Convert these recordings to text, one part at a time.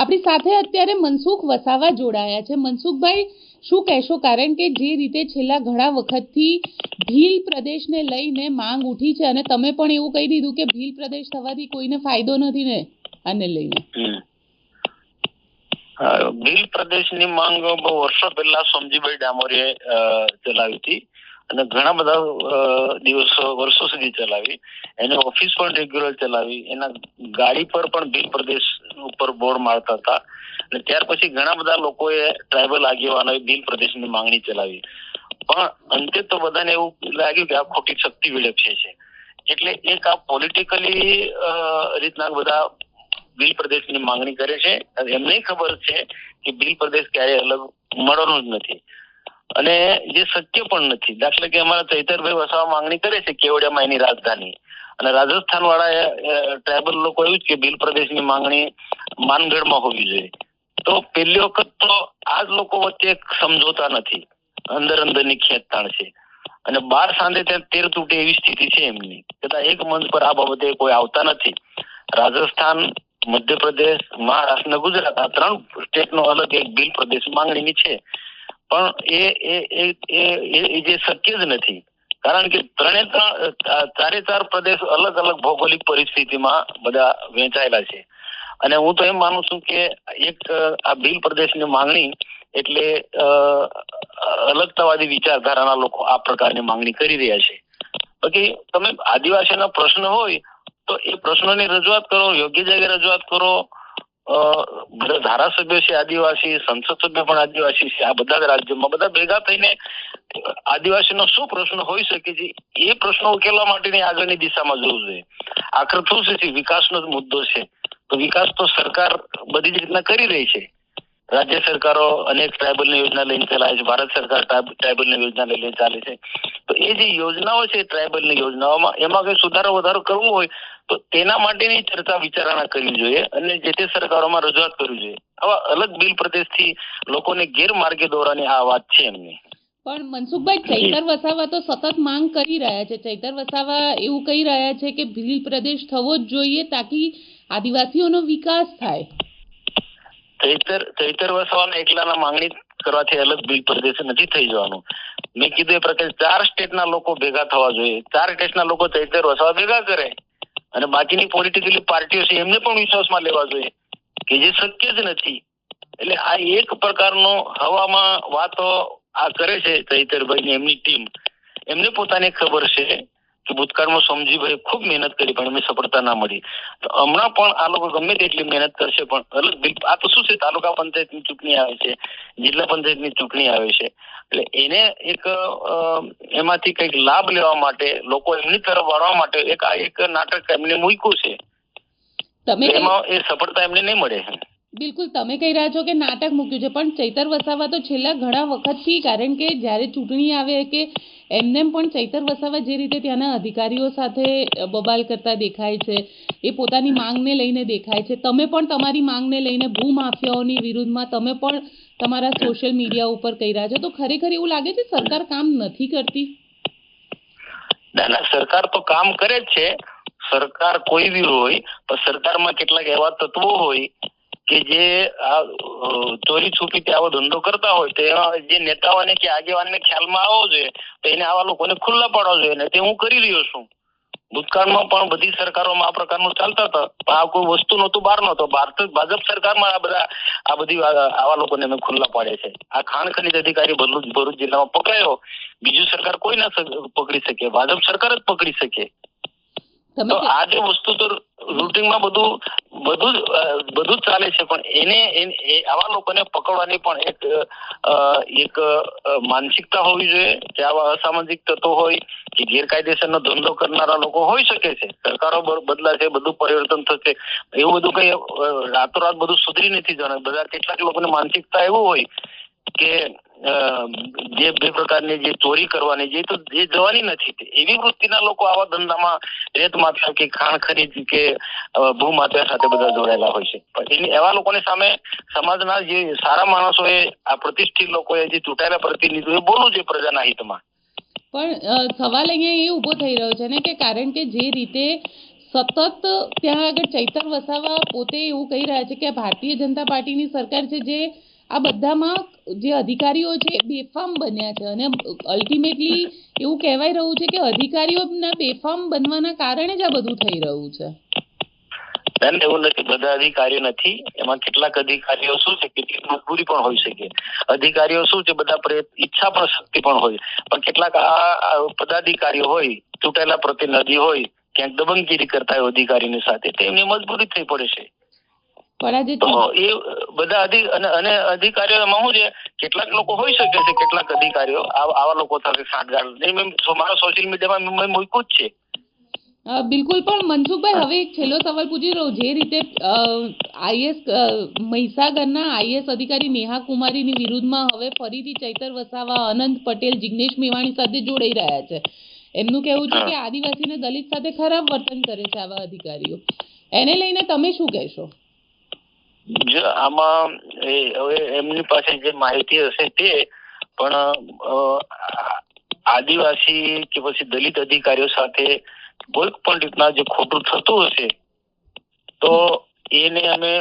આપણી સાથે અત્યારે મનસુખ વસાવા જોડાયા છે. મનસુખભાઈ, શું કહેશો? કારણ કે જે રીતે છેલ્લા ઘણા વખતથી ભીલ પ્રદેશને લઈને માંગ ઉઠી છે અને તમે પણ એવું કહી દીધું કે ભીલ પ્રદેશ થવાથી કોઈને ફાયદો નથી ને આને લઈને. ભીલ પ્રદેશની માંગ બહુ વર્ષો પહેલા સમજીભાઈ ડામોરે ચલાવી હતી. અને ઘણા બધા દિવસો, વર્ષો સુધી ચલાવી, એને ઓફિસ પણ રેગ્યુલર ચલાવી, એના ગાડી પર પણ ભીલ પ્રદેશ ઉપર બોર્ડ મારતા હતા. અને ત્યાર પછી ઘણા બધા લોકોએ ટ્રાઇબલ આગેવાનોએ ભીલ પ્રદેશની માંગણી ચલાવી. પણ અંતે તો બધાને એવું લાગ્યું કે આ ખોટી શક્તિ વિડપશે છે. એટલે એક આ પોલિટિકલી રીતના બધા બિલ પ્રદેશની માંગણી કરે છે. એમને ખબર છે કે બિલ પ્રદેશ ક્યારેય અલગ મળવાનો જ નથી. અને જે શક્ય પણ નથી. દાખલા કે અમારા ચૈતરભાઈ વસાવા માંગણી કરે છે કેવડિયામાં એની રાજધાની. અને રાજસ્થાન વાળા ટ્રાઇબલ લોકો એવું જ કે બિલ પ્રદેશની માંગણી માનગઢમાં હોવી જોઈએ. તો પહેલી વખત તો આ જ લોકો વચ્ચે સમજોતા નથી. અંદર અંદરની ખેંચતાણ છે. અને બાર સાંજે ત્યાં તેર તૂટે એવી સ્થિતિ છે એમની. છતાં એક મંચ પર આ બાબતે કોઈ આવતા નથી. રાજસ્થાન, મધ્યપ્રદેશ, મહારાષ્ટ્ર ગુજરાત આ ત્રણ સ્ટેટનો અલગ એક બિલ પ્રદેશ માંગણીની છે. પણ એ એ એ જે શક્ય જ નથી. કારણ કે ત્રણે ત્રણ ચારે ચાર પ્રદેશ અલગ અલગ ભૌગોલિક પરિસ્થિતિમાં બધા વહેંચાયેલા છે. અને હું તો એમ માનું છું કે એક આ બિલ પ્રદેશની માંગણી એટલે અલગતાવાદી વિચારધારાના લોકો આ પ્રકારની માંગણી કરી રહ્યા છે. બાકી તમે આદિવાસીના પ્રશ્ન હોય તો એ પ્રશ્નોની રજૂઆત કરો, યોગ્ય જગ્યાએ રજૂઆત કરો બધા ધારાસભ્યો છે આદિવાસી, સંસદ સભ્ય પણ આદિવાસી છે. આ બધા જ રાજ્યોમાં બધા ભેગા થઈને આદિવાસીનો શું પ્રશ્ન હોઈ શકે છે? એ પ્રશ્નો ઉકેલવા માટેની આગળની દિશામાં જવું જોઈએ. આખર શું છે? વિકાસનો જ મુદ્દો છે. તો વિકાસ તો સરકાર બધી જ રીતના કરી રહી છે. રાજ્ય સરકારો અનેક ટ્રાઇબલની યોજના લઈને ચલાવે છે. ભારત સરકાર ટ્રાઇબલની યોજના લઈને ચાલે છે. તો એ જે યોજનાઓ છે ટ્રાયબલની યોજનાઓમાં એમાં કઈ સુધારો વધારો કરવો હોય તો તેના માટેની ચર્ચા વિચારણા કરવી જોઈએ અને જે તે સરકારોમાં રજૂઆત કરવી જોઈએ. આવા અલગ બિલ પ્રદેશથી લોકોને ગેરમાર્ગે દોરવાની આ વાત છે એમની. પણ મનસુખભાઈ ચૈતર વસાવા તો સતત માંગ કરી રહ્યા છે. ચૈતર વસાવા એવું કહી રહ્યા છે કે ભીલ પ્રદેશ થવો જ જોઈએ તાકી આદિવાસીઓનો વિકાસ થાય. ચૈતર ચૈતર વસાવાના એકલાના માંગણી કરવાથી અલગ બિલ પ્રદેશ નથી થઈ જવાનું. મેં કીધું એ પ્રકારે ચાર સ્ટેટના લોકો ભેગા થવા જોઈએ. ચાર સ્ટેટના લોકો ચૈતર વસવા ભેગા કરે. અને બાકીની પોલિટિકલી પાર્ટીઓ છે, એમને પણ વિશ્વાસમાં લેવા જોઈએ કે જે શક્ય જ નથી. એટલે આ એક પ્રકારનો હવામાં વાતો આ કરે છે ચૈતરભાઈ ને એમની ટીમ એમને પોતાને ખબર છે કે ભૂતકાળમાં સમજીભાઈ ખૂબ મહેનત કરી પણ એમને સફળતા ના મળી. તો હમણાં પણ આ લોકો ગમે તેટલી મહેનત કરશે પણ આ તો શું છે તાલુકા પંચાયતની ચૂંટણી આવે છે જિલ્લા પંચાયતની ચૂંટણી આવે છે. એટલે એને એક એમાંથી કંઈક લાભ લેવા માટે લોકો એમની તરફ વાળવા માટે એક આ એક નાટક એમને મૂક્યું છે. એમાં એ સફળતા એમને નહીં મળે. બિલકુલ, તમે કહી રહ્યા છો કે નાટક મૂક્યું છે, પણ ચૈતર વસાવા તો છેલ્લા ઘણા વખતથી, કારણ કે જ્યારે ચૂંટણી આવે કે એમને પણ ચૈતર વસાવા જે રીતે ત્યાંના અધિકારીઓ સાથે બબાલ કરતા દેખાય છે, એ પોતાની માંગને લઈને દેખાય છે. તમે પણ તમારી માંગને લઈને ભૂમાફિયાઓની વિરુદ્ધમાં તમે પણ તમારા સોશિયલ મીડિયા ઉપર કહી રહ્યા છો. તો ખરેખર એવું લાગે છે સરકાર કામ નથી કરતી? ના ના, સરકાર તો કામ કરે જ છે. સરકાર કોઈ બી હોય, પણ સરકારમાં કેટલાક એવા તત્વો હોય કે જે આ ચોરી છુપીથી આવો ધંધો કરતા હોય, તો એવા જે નેતાઓને કે આગેવાનને ખ્યાલમાં આવવો જોઈએ, તો એને આવા લોકોને ખુલ્લા પાડવા જોઈએ. ને તે હું કરી રહ્યો છું. ભૂતકાળમાં પણ બધી સરકારોમાં આ પ્રકારનું ચાલતા હતા. પણ આ કોઈ વસ્તુ નહોતું, બહાર નહોતો. ભાજપ સરકારમાં આ બધા, આ બધી આવા લોકોને અમે ખુલ્લા પાડે છે. આ ખાણ ખનીજ અધિકારી ભરૂચ ભરૂચ જિલ્લામાં પકડાયો. બીજું સરકાર કોઈ ના પકડી શકે. ભાજપ સરકાર જ પકડી શકે. તો આ જે વસ્તુ તો રૂટિંગમાં બધું બધું બધું જ ચાલે છે. પણ એને આવા લોકોને પકડવાની પણ એક એક માનસિકતા હોવી જોઈએ. કે આવા અસામાજિક તત્વો હોય કે ગેરકાયદેસરનો ધંધો કરનારા લોકો હોઈ શકે છે. સરકારો બદલાશે બધું પરિવર્તન થશે. એવું બધું કઈ રાતોરાત બધું સુધરી નથી જવાનું બધા કેટલાક લોકોની માનસિકતા એવું હોય કે જે બે પ્રકારની જે ચોરી કરવાની જે તો જે જવાની નથી એવી વૃત્તિના લોકો આવા ધંધામાં રેત માફિયા કે ખાણ ખરીદ કે ભૂ માફિયા સાથે બધા જોડાયેલા હોય છે. પછી એવા લોકોની સામે સમાજના જે સારા માણસોએ આ પ્રતિષ્ઠિત લોકોએ જે ચૂંટાયેલા પ્રતિનિધિઓએ બોલવું છે પ્રજાના હિતમાં. પણ સવાલ અહીંયા એ ઊભો થઈ રહ્યો છે ને કે કારણ કે જે રીતે સતત ત્યાં આગળ ચૈતર વસાવા પોતે એવું કહી રહ્યા છે કે ભારતીય જનતા પાર્ટીની સરકાર છે જે આ બધામાં જે અધિકારીઓ છે, બેફામ બન્યા છે. અને અલ્ટિમેટલી એવું કહેવાય રહ્યું છે કે અધિકારીઓના બેફામ બનવાના કારણે જ આ બધું થઈ રહ્યું છે. એવું નથી. બધા અધિકારીઓ નથી. એમાં કેટલાક અધિકારીઓ શું છે કેટલીક મજબૂરી પણ હોઈ શકે. અધિકારીઓ શું છે? બધા પ્રયત્ન ઈચ્છા પણ શક્તિ પણ હોય. પણ કેટલાક આ પદાધિકારીઓ હોય, ચૂંટાયેલા પ્રતિનિધિ હોય, ક્યાંક દબંગગીરી કરતા હોય અધિકારીની સાથે, તો એમની મજબૂરી થઈ પડે છે. તો એ બધા અને અધિકારીઓમાં શું છે? કેટલાક લોકો હોઈ શકે છે કેટલાક અધિકારીઓ. આવા લોકો સાથે સાંઠગાંઠ નહીં મારા સોશિયલ મીડિયામાં મેં મૂક્યું જ છે. બિલકુલ પણ મનસુખભાઈ હવે એક છેલ્લો સવાલ પૂછી રહ્યો જે રીતે આઈએસ મહીસાગરના આઈએસ અધિકારી નેહા કુમારીની વિરુદ્ધમાં હવે ફરીથી ચૈતર વસાવા અનંત પટેલ જિગ્નેશ મેવાણી સાથે જોડાઈ રહ્યા છે. એમનું કહેવું છે કે આદિવાસી અને દલિત સાથે ખરાબ વર્તન કરે છે આવા અધિકારીઓ. એને લઈને તમે શું કહેશો? જો આમાં એમની પાસે જે માહિતી હશે તે, પણ આદિવાસી કે પછી દલિત અધિકારીઓ સાથે કોઈ પણ રીતના જે ખોટું થતું હશે, તો એને અમે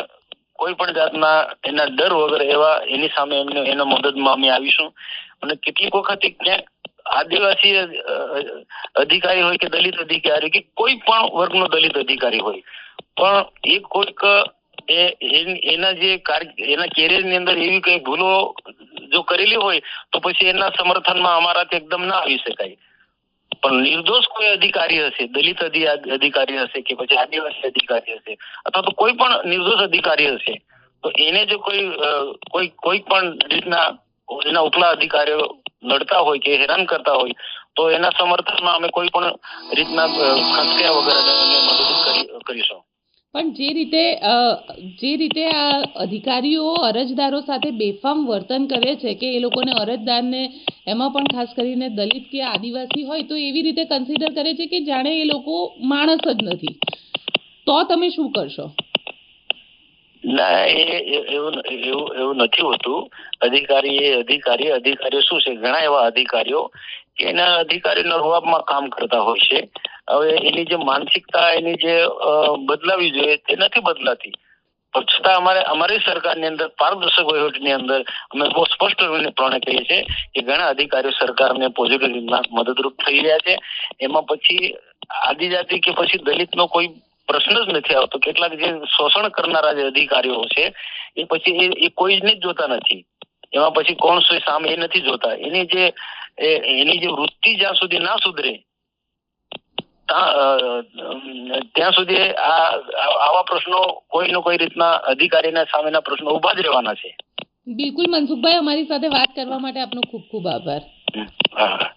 કોઈ પણ જાતના એના ડર વગર એવા, એની સામે એમને, એના મદદમાં અમે આવીશું. અને કેટલીક વખત ક્યાંક આદિવાસી અધિકારી હોય કે દલિત અધિકારી કે કોઈ પણ વર્ગનો દલિત અધિકારી હોય, પણ એ કોઈક એ એના જે એના કેરિયરની અંદર એવી કઈ ભૂલો જો કરેલી હોય, તો પછી એના સમર્થનમાં અમારાથી એકદમ ના આવી શકાય. પણ નિર્દોષ કોઈ અધિકારી હશે, દલિત અધિકારી હશે કે પછી આદિવાસી અધિકારી હશે, અથવા તો કોઈ પણ નિર્દોષ અધિકારી હશે, તો એને જો કોઈ કોઈ કોઈ પણ રીતના એના ઉપલા અધિકારીઓ લડતા હોય કે હેરાન કરતા હોય, તો એના સમર્થનમાં અમે કોઈ પણ રીતના ખસક્યા વગર મદદ કરીશું. પણ જે રીતે જે રીતે આ અધિકારીઓ અરજદારો સાથે બેફામ વર્તન કરે છે કે એ લોકોને અરજદારને એમાં પણ ખાસ કરીને દલિત કે આદિવાસી હોય તો એવી રીતે કન્સિડર કરે છે કે જાણે એ લોકો માણસ જ નથી. તો તમે શું કરશો? ના એવું એવું એવું નથી હોતું. અધિકારી એ અધિકારી, અધિકારીઓ શું છે? ઘણા એવા અધિકારીઓ એના અધિકારીના રૂઆબમાં કામ કરતા હોય છે. હવે એની જે માનસિકતા, એની જે બદલાવી જોઈએ તે નથી બદલાતી. છતાં અમારે, અમારી સરકારની અંદર, પારદર્શક વહીવટની અંદર અમે બહુ સ્પષ્ટપણે કહીએ છીએ કે ઘણા અધિકારીઓ સરકારને પોઝિટિવ મદદરૂપ થઈ રહ્યા છે. એમાં પછી આદિજાતિ કે પછી દલિતનો કોઈ પ્રશ્ન જ નથી આવતો. કેટલાક જે શોષણ કરનારા જે અધિકારીઓ છે, એ પછી એ કોઈને જ જોતા નથી. એમાં પછી કોણ સામે એ નથી જોતા. એની જે એની જે વૃત્તિ જ્યાં સુધી ના સુધરે ત્યાં સુધી આ- આવા પ્રશ્નો કોઈ ને કોઈ રીતના અધિકારીના સામેના પ્રશ્નો ઊભા જ રહેવાના છે. બિલકુલ મનસુખભાઈ અમારી સાથે વાત કરવા માટે આપનો ખૂબ ખૂબ આભાર. હા.